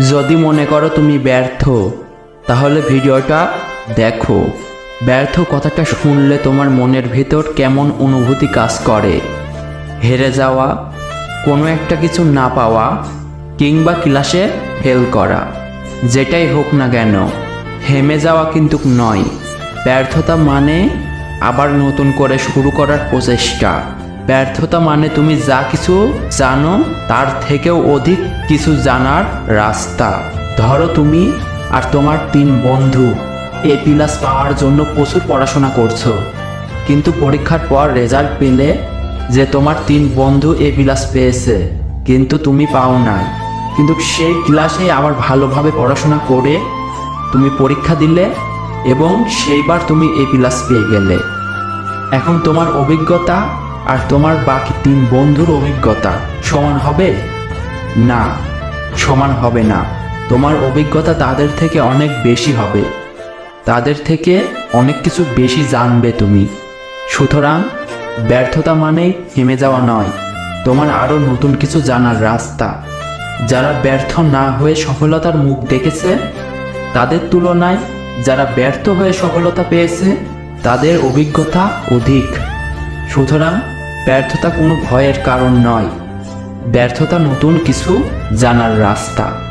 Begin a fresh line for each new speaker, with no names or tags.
যদি মনে করো তুমি ব্যর্থ, তাহলে ভিডিওটা দেখো। ব্যর্থ কথাটা শুনলে তোমার মনের ভেতর কেমন অনুভূতি কাজ করে। হেরে যাওয়া, কোনো একটা কিছু না পাওয়া কিংবা ক্লাসে ফেল করা, যেটাই হোক না কেন, হেমে যাওয়া কিন্তু নয়। ব্যর্থতা মানে আবার নতুন করে শুরু করার প্রচেষ্টা। ব্যর্থতা মানে তুমি যা কিছু জানো, তার থেকেও অধিক কিছু জানার রাস্তা। ধরো তুমি আর তোমার তিন বন্ধু, এ প্লাস পাওয়ার জন্য প্রচুর পড়াশোনা করছ। কিন্তু পরীক্ষার পর রেজাল্ট পেলে যে তোমার তিন বন্ধু এ প্লাস পেয়েছে, কিন্তু তুমি পাও নাই। কিন্তু সেই ক্লাসে আবার ভালোভাবে পড়াশোনা করে তুমি পরীক্ষা দিলে এবং সেইবার তুমি এ প্লাস পেয়ে গেলে। এখন তোমার অভিজ্ঞতা আর তোমার বাকি তিন বন্ধুর অভিজ্ঞতা সমান হবে? না, সমান হবে না। তোমার অভিজ্ঞতা তাদের থেকে অনেক বেশি হবে। তাদের থেকে অনেক কিছু বেশি জানবে তুমি। সুতরাং ব্যর্থতা মানেই থেমে যাওয়া নয়। তোমার আরও নতুন কিছু জানার রাস্তা। যারা ব্যর্থ না হয়ে সফলতার মুখ দেখেছে, তাদের তুলনায় যারা ব্যর্থ হয়ে সফলতা পেয়েছে, তাদের অভিজ্ঞতা অধিক। সুতরাং ব্যর্থতা কোনো ভয়ের কারণ নয়। ব্যর্থতা নতুন কিছু জানার রাস্তা।